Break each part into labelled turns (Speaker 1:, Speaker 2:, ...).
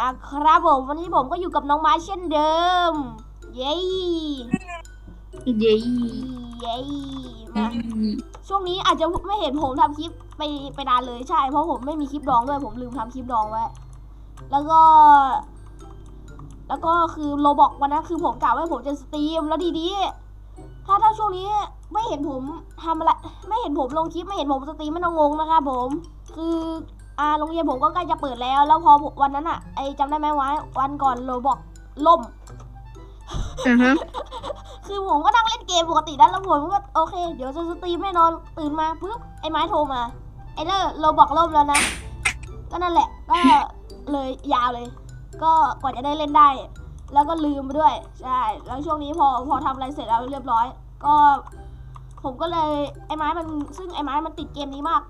Speaker 1: จีจีอีซี่บอยนะครับผม วันนี้ผมก็อยู่กับน้องไม้เช่นเดิม เย้
Speaker 2: เย้
Speaker 1: เย้มาช่วงนี้อาจจะไม่เห็นผมทำคลิปไปไปนานเลยใช่ เพราะผมไม่มีคลิปดองด้วยผมลืมทำคลิปดองไว้แล้วก็ แล้วก็คือโลบอกวันนั้นคือผมกะว่าผมจะสตรีมแล้วดีๆถ้าถ้าช่วงนี้ไม่เห็นผมทำอะไรไม่เห็นผมลงคลิปไม่เห็นผมสตรีมไม่ต้องงงนะครับผม คือ อ่าโรงเรียนผมก็ใกล้จะเปิดแล้ว แล้วพอวันนั้นอะไอจำได้ไหมวะวันก่อนโลบอกล่ม
Speaker 2: อ่าฮะ
Speaker 1: คือผมก็นั่งเล่นเกมปกตินะแล้วผมก็โอเค เดี๋ยวจะสตรีมแน่นอนตื่นมาปุ๊บไอ้ไม้โทรมา ไอ้เลอเราบอกล่มแล้วนะ ก็นั่นแหละ ก็เลยยาวเลย ก็กว่าจะได้เล่นได้ แล้วก็ลืมไปด้วย ใช่ แล้วช่วงนี้พอพอทำอะไรเสร็จแล้วเรียบร้อย ก็ ผมก็เลยไอ้ไม้มันซึ่งไอ้ไม้มันติดเกมนี้มาก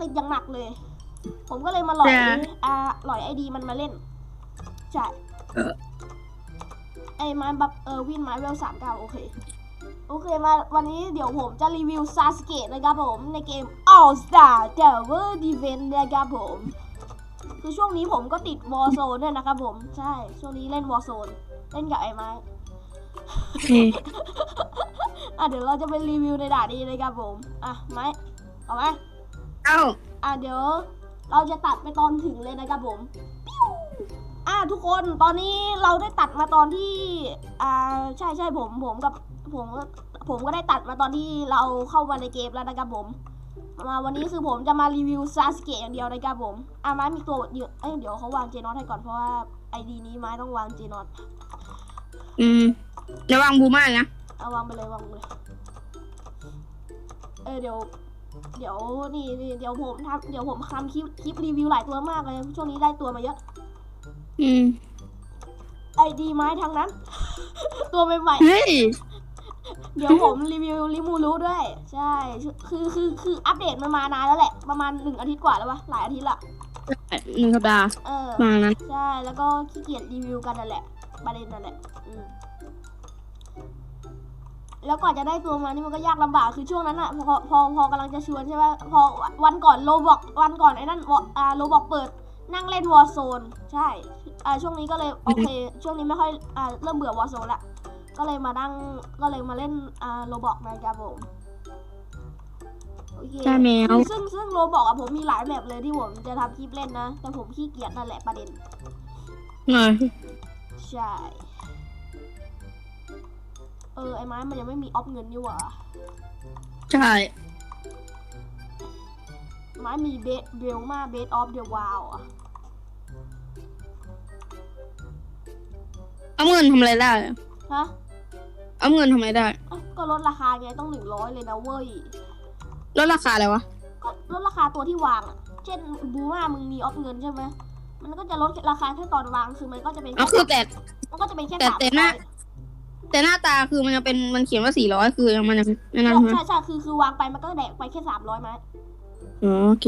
Speaker 1: ติดอย่างหนักเลย ผมก็เลยมาหลอย
Speaker 2: จ้ะ
Speaker 1: อ่าหลอยไอดีมันมาเล่น ใช่
Speaker 2: เออ
Speaker 1: ไอ้ไม้แบบเออวินไม้เวลสามเก้าโอเค โอเคมาวันนี้เดี๋ยวผมจะรีวิวซาสเกะนะครับผมในเกม All Star Tower Defense นะครับผม คือช่วงนี้ผมก็ติด Warzone ด้วยนะครับผม ใช่ ช่วงนี้เล่น Warzone เล่นกับไอ้ไม้
Speaker 2: โอเค
Speaker 1: อะเดี๋ยวเราจะไปรีวิวในด่านนี้นะครับผม อะไม้เอาไหม
Speaker 2: เอ้า
Speaker 1: อะเดี๋ยว เราจะตัดไปตอนถึงเลยนะครับผมปิ้วอะทุกคนตอนนี้เราได้ตัดมาตอนที่อ่าใช่ใช่ผมผมกับผมผมก็ได้ตัดมาตอนที่เราเข้ามาในเกมแล้วนะครับผมมาวันนี้คือผมจะมารีวิวซาสเกะอย่างเดียวนะครับผมอะไม้มีตัวเยอะเอ้ยเดี๋ยวเขาวางเจนอตให้ก่อนเพราะว่าไอดีนี้ไม้ต้องวางเจนอต
Speaker 2: อืมระวังบูมากนะ
Speaker 1: เอาวางไปเลยวางไปเลยเออเดี๋ยว เดี๋ยวนี่นี่เดี๋ยวผมทำเดี๋ยวผมทำคลิปคลิปรีวิวหลายตัวมากเลยช่วงนี้ได้ตัวมาเยอะ
Speaker 2: อืม
Speaker 1: ไอดีไม้ทั้งนั้น ตัวใหม่
Speaker 2: เฮ้ย
Speaker 1: ๆเดี๋ยวผมรีวิวลิมูรู้ด้วย ใช่ คือคือคืออัปเดตมันมานานแล้วแหละ ประมาณหนึ่งอาทิตย์กว่าแล้ววะหลายอาทิตย์ละ
Speaker 2: หนึ่งสัปดาห์
Speaker 1: เออ
Speaker 2: มานั้น
Speaker 1: ใช่ แล้วก็ขี้เกียจรีวิวกันนั่นแหละประเด็นนั่นแหละอืม แล้วก่อนจะได้ตัวมานี่มันก็ยากลำบากคือช่วงนั้นอะพอพอพอกำลังจะชวนใช่ไหมพอวันก่อนโลบอกวันก่อนไอ้นั่นวออ่าโลบอกเปิดนั่งเล่นวอ r z โซนใช่อ่าช่วงนี้ก็เลยโอเค ช่วงนี้ไม่ค่อยอ่าเริ่มเบื่อวอ r z โซนละก็เลยมานั่งก็เลยมาเล่นอ่าโลบอกนะครับผมโอเค
Speaker 2: จ้าแมว
Speaker 1: ซึ่งซึ่งโลบอกอะผมมีหลายแบบเลยที่ผมจะทำคลิปเล่นนะ แต่ผมขี้เกียจนั่นแหละประเด็น
Speaker 2: หน่อย
Speaker 1: ใช่ เออไอ้ไม้มันยังไม่มีออฟเงินนี่หว่า
Speaker 2: ใช่
Speaker 1: ไม้มีเบสเบลมาเบสออฟเดอะวาวอะ
Speaker 2: เอาเงินทำอะไรได้อะ
Speaker 1: ฮะ
Speaker 2: เอาเงินทำอะไรได้
Speaker 1: เอ้าก็ลดราคาไงต้องหนึ่งร้อยเลยนะเว้ย
Speaker 2: ลดราคาอะไรวะ
Speaker 1: ก็ลดราคาตัวที่วางอะเช่นบูมามึงมีออฟเงินใช่ไหมมันก็จะลดราคาแค่ตอนวางคือมันก็จะเป็น
Speaker 2: เอาคือแต่
Speaker 1: มันก็จะเป็นแค่
Speaker 2: แต่
Speaker 1: สาม
Speaker 2: แต่หน้า แต่หน้าตาคือมันจะเป็นมันเขียนว่าสี่ร้อยคือยังมันยังไม่นั่นใช่ไหม
Speaker 1: ใช่ใช่คือคือวางไปมันก็แดกไปแค่สามร้อยไหม
Speaker 2: อ๋อโอเค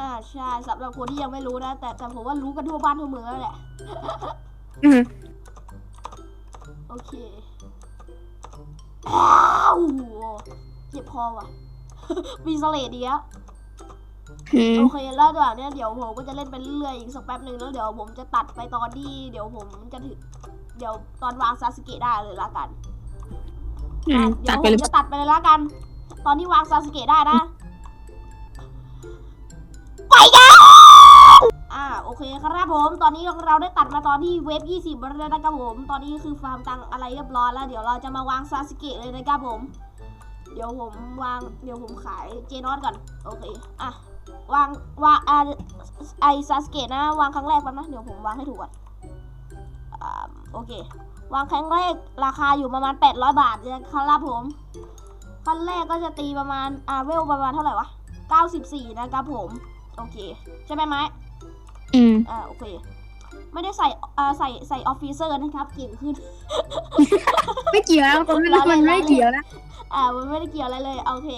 Speaker 1: อ่าใช่สำหรับคนที่ยังไม่รู้นะ แต่แต่ผมว่ารู้กันทั่วบ้านทั่วเมืองแล้วแหละ
Speaker 2: อือ
Speaker 1: โอเคอ้าวเจ็บคอว่ะมีสเลดดีแล้ว
Speaker 2: อืม
Speaker 1: โอเคแล้วเดี๋ยวเนี้ยเดี๋ยวผมก็จะเล่นไปเรื่อยๆอีกสักแป๊บหนึ่งแล้วเดี๋ยวผมจะตัดไปตอนที่เดี๋ยวผมจะถึงเดี๋ยวตอนวางซาสเกะได้เลยละกัน
Speaker 2: อื
Speaker 1: อะ
Speaker 2: ม
Speaker 1: เดี๋
Speaker 2: ตั
Speaker 1: ย
Speaker 2: ด
Speaker 1: ว
Speaker 2: ไป
Speaker 1: ผ
Speaker 2: เล
Speaker 1: ม
Speaker 2: ย
Speaker 1: จะตัดไปเลยละกัน ตอนที่วางซาสเกะได้นะไปกันอ่าโอเคครับผม ตอนนี้เราได้ตัดมาตอนที่เวฟ20แล้วนะครับผม ตอนนี้คือฟาร์มตังอะไรเรียบร้อยแล้วเดี๋ยวเราจะมาวางซาสเกะเลยนะครับผม เดี๋ยวผมวางเดี๋ยวผมขายเจนอตก่อนโอเคอะ วางวางอ่าไอซาสเกะนะ วางครั้งแรกแป๊บนะเดี๋ยวผมวางให้ถูกก่อนอ่าโอเค วางครั้งแรกราคาอยู่ประมาณ 800 บาทนะครับผมขั้นแรกก็จะตีประมาณอ่าเวลประมาณเท่าไหร่วะ 94 นะครับผม โอเค ใช่ไหมไม้
Speaker 2: อืม
Speaker 1: อ่าโอเค ไม่ได้ใส่อ่าใส่ใส่ออฟฟิเซอร์นะครับ เก่งขึ้น
Speaker 2: ไม่เกี่ยวนะตรงนี้มันไม่เกี่ยวนะ
Speaker 1: อ่ามันไม่ได้เกี่ยวอะไรเลย โอเค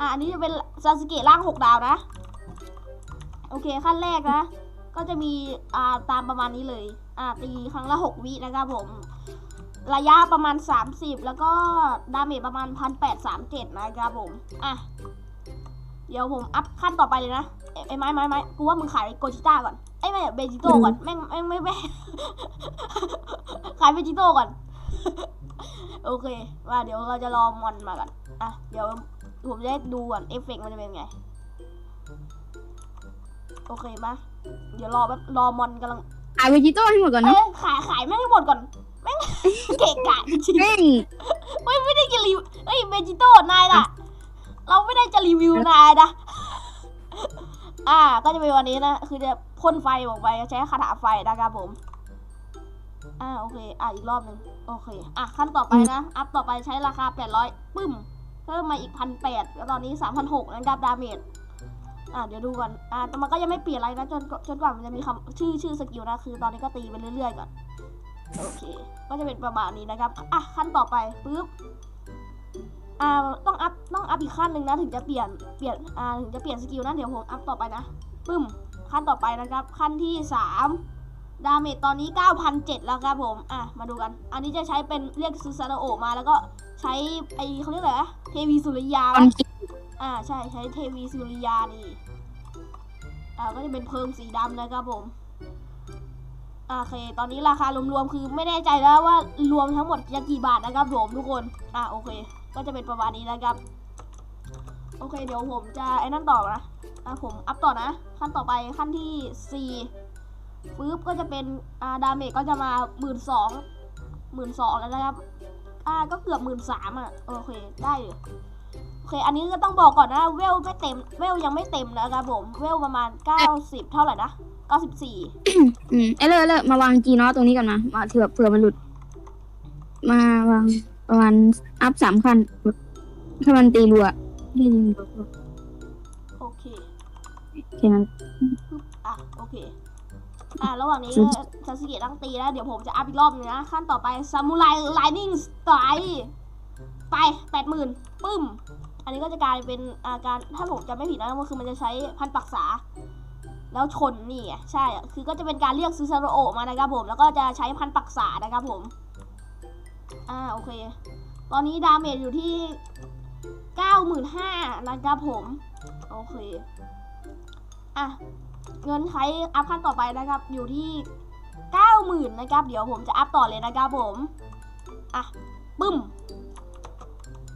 Speaker 1: อ่าอันนี้จะเป็นซาสเกะร่าง6ดาวนะ โอเคขั้นแรกนะ ก็จะมีอ่าตามประมาณนี้เลย อ่าตีครั้งละ6วินะครับผม ระยะประมาณ 30 แล้วก็ดาเมจประมาณ1837นะครับผม อะ เดี๋ยวผมอัพขั้นต่อไปเลยนะไอ้ไม้ไม้ไม้กูว่ามึงขายโกจิต้าก่อนไอ้ไม่เบจิโต้ก่อนแม่งแม่งไม่แม่ขายเบจิโต้ก่อน โอเค ว่าเดี๋ยวเราจะรอมอนมาก่อนอะเดี๋ยว ผมจะได้ดูก่อนเอฟเฟกต์มันจะเป็นไง โอเคมาเดี๋ยวรอแป๊บรอมอนกำลัง
Speaker 2: ขายเวจิโต้ให้หมดก่อน
Speaker 1: เอ้
Speaker 2: นะ
Speaker 1: ยขายขายแม่งให้หมดก่อนแม่ง เกะกะจริงๆ
Speaker 2: แม่ง
Speaker 1: ไม่ไม่ได้จะรีวิวเอ้ยเบจิโต้นายล่ะ เราไม่ได้จะรีวิวนายนะ อ่า ก็จะเป็นวันนี้นะ คือจะพ่นไฟออกไปใช้คาถาไฟนะครับผม อ่าโอเค อ่าอีกรอบหนึ่งโอเค อะขั้นต่อไปนะ อัพต่อไปใช้ราคา 800ปึ้ม เพิ่มมาอีกพันแปดแล้วตอนนี้3,600นะครับดาเมจอ่าเดี๋ยวดูก่อนอ่าแต่มันก็ยังไม่เปลี่ยนอะไรนะจนจนกว่ามันจะมีคำชื่อชื่อสกิลนะคือตอนนี้ก็ตีไปเรื่อยๆก่อนโอเค ก็จะเป็นประมาณนี้นะครับอะขั้นต่อไปปึ๊บอ่าต้องอัพต้องอัพอีกขั้นหนึ่งนะถึงจะเปลี่ยนเปลี่ยนอ่าถึงจะเปลี่ยนสกิลนะเดี๋ยวผมอัพต่อไปนะปึ้มขั้นต่อไปนะครับ ขั้นที่สาม ดาเมจตอนนี้ 9,007 แล้วครับผม อะ มาดูกัน อันนี้จะใช้เป็นเรียกซูซาโนโอะมาแล้วก็ใช้ไอเขาเรียกอะไรนะเทวีสุริยา
Speaker 2: ตอน
Speaker 1: วะ
Speaker 2: คิด
Speaker 1: อ่า ใช่ ใช้เทวีสุริยานี่ อ่า ก็จะเป็นเพลิงสีดำนะครับผมอ่าโอเค ตอนนี้ราคารวมๆคือไม่แน่ใจแล้วว่ารวมทั้งหมดจะกี่บาทนะครับผมทุกคน อ่าโอเค ก็จะเป็นประมาณนี้นะครับ โอเค เดี๋ยวผมจะไอ้นั่นต่อนะ อ่าผมอัพต่อนะ ขั้นต่อไปขั้นที่สี่ ปึ๊บก็จะเป็นอ่าดาเมจก็จะมาหมื่นสองหมื่นสองแล้วนะครับอ่าก็เกือบหมื่นสามอะโอเคได้อยู่โอเค อันนี้ก็ต้องบอกก่อนนะเวลไม่เต็ม เวลยังไม่เต็มนะครับผมเวลประมาณ90เท่าไหร่นะ94
Speaker 2: อืมเอ้ยเลยเลยมาวางจีเนาะตรงนี้ก่อนมามาเผื่อเผื่อมันหลุด มาวางประมาณอัพสามคันถ้ามันตีรัวนี่นี่
Speaker 1: โอเค
Speaker 2: แค่นั้น
Speaker 1: อะโอเค อะระหว่างนี้
Speaker 2: สุด
Speaker 1: ซาสึเกะตั้งตีแล้วเดี๋ยวผมจะอัพอีกรอบหนึงนะ ขั้นต่อไปซามูไรไลนิ่งสไตล์ไป80,000ปึ้ม อันนี้ก็จะกลายเป็นอาการถ้าผมจำไม่ผิดนะก็คือมันจะใช้พันปักษา แล้วชนนี่ไงใช่อะคือก็จะเป็นการเรียกซูซาโรโอะมานะครับผม แล้วก็จะใช้พันปักษานะครับผม อ่าโอเค ตอนนี้ดาเมจอยู่ที่95,000นะครับผม โอเค อะเงินใช้อัพขั้นต่อไปนะครับ อยู่ที่90,000นะครับ เดี๋ยวผมจะอัพต่อเลยนะครับผมอะปึ้ม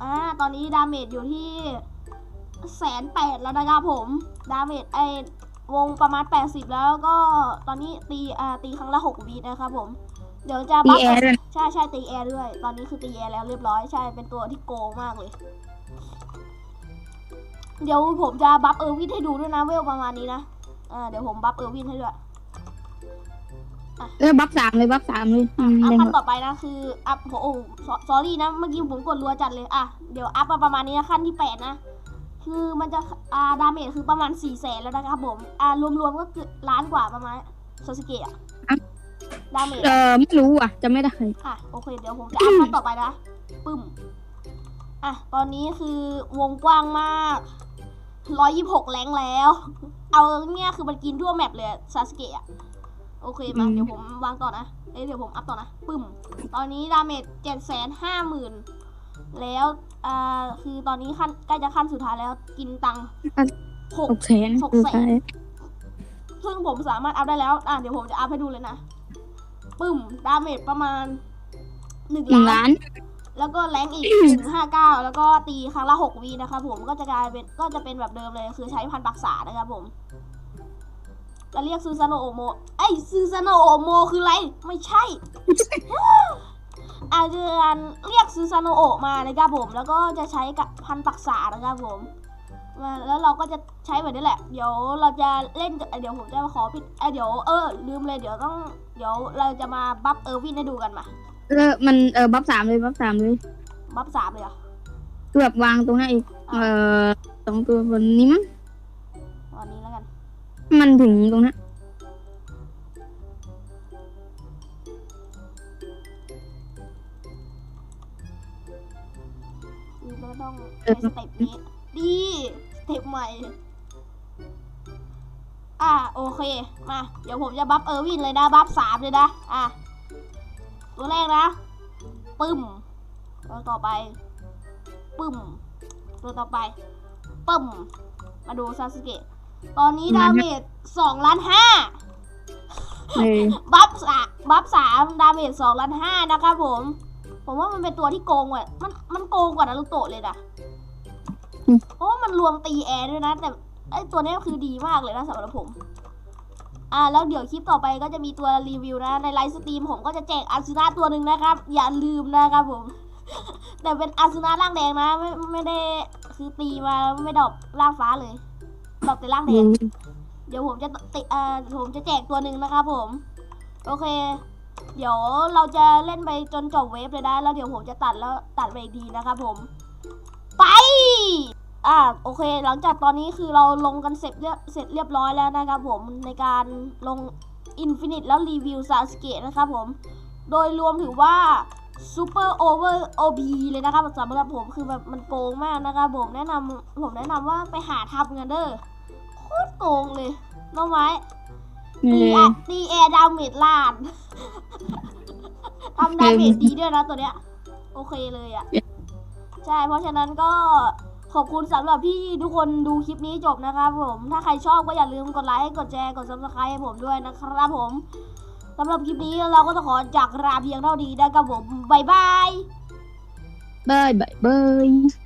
Speaker 1: อ่าตอนนี้ดาเมจอยู่ที่แสนแปดแล้วนะครับผมดาเมจไอวงประมาณ 80 แล้วก็ตอนนี้ตีอ่าตีครั้งละ6วีนะครับผม เดี๋ยวจะ
Speaker 2: ตี
Speaker 1: บัฟ
Speaker 2: แอร์ด้วย
Speaker 1: ใช่ใช่ตีแอร์ด้วย ตอนนี้คือตีแอร์แล้วเรียบร้อยใช่เป็นตัวที่โกงมากเลย เดี๋ยวผมจะบัฟเออร์วินให้ดูด้วยนะเวลประมาณนี้นะอ่าเดี๋ยวผมบัฟเออร์วินให้ด้วย
Speaker 2: เออบัฟสามเลยบัฟสามเลยอืม
Speaker 1: อัพ
Speaker 2: เล่น
Speaker 1: ขั้น
Speaker 2: แบบ
Speaker 1: ต่อไปนะคืออัพโอ้โหสอรี่นะเมื่อกี้ผมกดรัวจัดเลยอะเดี๋ยวอัพมาประมาณนี้นะขั้นที่แปดนะคือมันจะอ่าดาเมจคือประมาณสี่แสนแล้วนะครับผมอ่ารวมๆก็คือล้านกว่าประมาณซาสเกะอะดาเมจ
Speaker 2: เออไม่รู้อะจะไม่ได้
Speaker 1: อะโอเคเดี๋ยวผมจะอัพขั้นต่อไปนะปึ้ม อะ ตอนนี้คือวงกว้างมากร้อยยี่หกแรงแล้ว เอาเนี่ยคือมันกินทั่วแมปเลยซาสเกะอะโอเคมา
Speaker 2: อืม
Speaker 1: เดี๋ยวผมวางต่อนะ เอ้ยเดี๋ยวผมอัพต่อนะ ปึ้ม ตอนนี้ดาเมจเจ็ดแสนห้าหมื่นแล้วอ่าคือตอนนี้ขั้นใกล้จะขั้นสุดท้ายแล้วกินตังค์หก
Speaker 2: หกแสน
Speaker 1: หกแสนซึ่งผมสามารถอัพได้แล้ว อะเดี๋ยวผมจะอัพให้ดูเลยนะ ปึ้ม ดาเมจประมาณหนึ่ง
Speaker 2: หนึ่ง
Speaker 1: ล้า
Speaker 2: ล้านน
Speaker 1: แล้วก็แรงอีกถึงห้าเก้าแล้วก็ตีครั้งละหกวีนะครับผมก็จะกลายเป็นก็จะเป็นแบบเดิมเลยคือใช้พันปักษานะครับผมแล้วเรียกซูซานโนโอโมไอยซูซานโนโอโมคืออะไร ไม่ใช่ อาจารย์เรียกซูซานโนโอะมานะครับผม แล้วก็จะใช้กับพันปักษานะครับผมมา แล้วเราก็จะใช้แบบนี้แหละ เดี๋ยวเราจะเล่น เดี๋ยวผมจะขอปิดเอ้ยเดี๋ยวเออลืมเลยเดี๋ยวต้อง เดี๋ยวเราจะมาบัฟเออร์วินให้ดูกันมา
Speaker 2: เออมันเออบัฟสามเลยบัฟสามเลย
Speaker 1: บัฟสามเลยเหรอ
Speaker 2: คือแบบวางตรงนั้นอีกเออสองตัวบนนี้มั้ง
Speaker 1: ตอนนี้แล้วกัน
Speaker 2: มันถึงตรงนั้น
Speaker 1: ต้องใช้สเต็ปนี้ ดีสเต็ปใหม่ อะโอเค มา เดี๋ยวผมจะบัฟเออร์วินเลยนะ บัฟสามเลยนะ อะ ตัวแรกนะ ปึ้ม ตัวต่อไป ปึ้ม ตัวต่อไป ปึ้ม มาดูซาสึเกะ ตอนนี้ดาเมจสองล้านห้า
Speaker 2: เออ
Speaker 1: บัฟสามบัฟสามดาเมจสองล้านห้านะครับผม ผมว่ามันเป็นตัวที่โกงว่ะมันมันโกงกว่านารูโตะเลยนะเพราะว่ามันรวมตีแอร์ด้วยนะ แต่ไอตัวเนี้ยคือดีมากเลยนะสำหรับผม อ่า แล้วเดี๋ยวคลิปต่อไปก็จะมีตัวรีวิวนะ ในไลฟ์สตรีมผมก็จะแจกอาซูนาตัวหนึ่งนะครับ อย่าลืมนะครับผม แต่เป็นอาซูนาร่างแดงนะ ไม่ไม่ได้คือตีมาไม่ดรอกร่างฟ้าเลยดรอกแต่ร่างแดง เดี๋ยวผมจะติเอ่อผมจะแจกตัวหนึ่งนะครับผม โอเค เดี๋ยวเราจะเล่นไปจนจบเวฟเลยนะ แล้วเดี๋ยวผมจะตัดแล้วตัดไปอีกทีนะครับผม ไป อ่าโอเค หลังจากตอนนี้คือเราลงกันเสร็จเรียบเสร็จเรียบร้อยแล้วนะครับผมในการลง Infinite แล้วรีวิวซาสเกะนะครับผม โดยรวมถือว่า Super Over OP เลยนะครับสำหรับผมคือแบบมันโกงมากนะครับผมแนะนำผมแนะนำว่าไปหาทำกันเด้อโคตรโกงเลยน้องไม้
Speaker 2: เอ
Speaker 1: ตี
Speaker 2: อ
Speaker 1: อะตีแอร์ดาเมจล้าน ทำดาเมจดีด้วยนะตัวเนี้ย โอเคเลยอะ่ะ ใช่ เพราะฉะนั้นก็ขอบคุณสำหรับที่ทุกคนดูคลิปนี้จบนะครับผม ถ้าใครชอบก็อย่าลืมกดไลค์ กดแชร์ กด subscribe ให้ผมด้วยนะครับผมสำหรับคลิปนี้เราก็ต้องขอจากลาเพียงเท่านี้นะครับผมบายบาย
Speaker 2: บายบายบาย